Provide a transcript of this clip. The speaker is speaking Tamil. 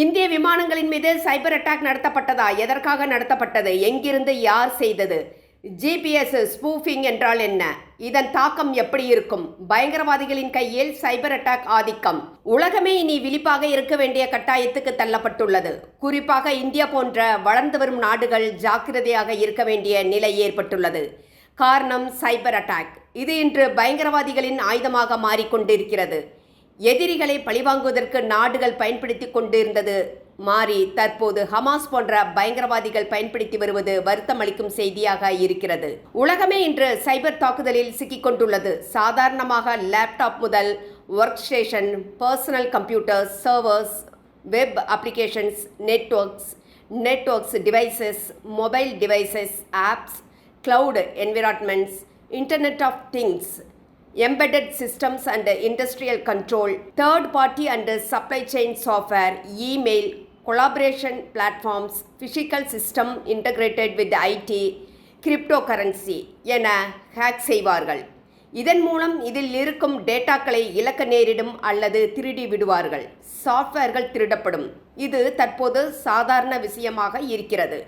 இந்திய விமானங்களின் மீது சைபர் அட்டாக் நடத்தப்பட்டதா? எதற்காக நடத்தப்பட்டது? எங்கிருந்து யார் செய்தது? ஜிபிஎஸ் ஸ்பூஃபிங் என்றால் என்ன? இதன் தாக்கம் எப்படி இருக்கும்? பயங்கரவாதிகளின் கையில் சைபர் அட்டாக் ஆதிக்கம். உலகமே இனி விழிப்பாக இருக்க வேண்டிய கட்டாயத்துக்கு தள்ளப்பட்டுள்ளது. குறிப்பாக இந்தியா போன்ற வளர்ந்து வரும் நாடுகள் ஜாக்கிரதையாக இருக்க வேண்டிய நிலை ஏற்பட்டுள்ளது. காரணம் சைபர் அட்டாக். இது இன்று பயங்கரவாதிகளின் ஆயுதமாக மாறிக்கொண்டிருக்கிறது. எதிரிகளை பழிவாங்குவதற்கு நாடுகள் பயன்படுத்தி கொண்டிருந்தது. மாறி தற்போது ஹமாஸ் போன்ற பயங்கரவாதிகள் பயன்படுத்தி வருவது வருத்தம் அளிக்கும் செய்தியாக இருக்கிறது. உலகமே இன்று சைபர் தாக்குதலில் சிக்கிக்கொண்டுள்ளது சாதாரணமாக லேப்டாப் முதல் work station personal computers servers web applications networks networks devices mobile devices apps cloud environments internet of things embedded systems and industrial control, third party and supply chain software, email, collaboration platforms, physical system integrated with IT, cryptocurrency என ஹேக் செய்வார்கள் இதன் மூலம் இதில் இருக்கும் டேட்டாக்களை இழக்க நேரிடும் அல்லது திருடி விடுவார்கள் சாஃப்ட்வேர்கள் திருடப்படும் இது தற்போது சாதாரண விஷயமாக இருக்கிறது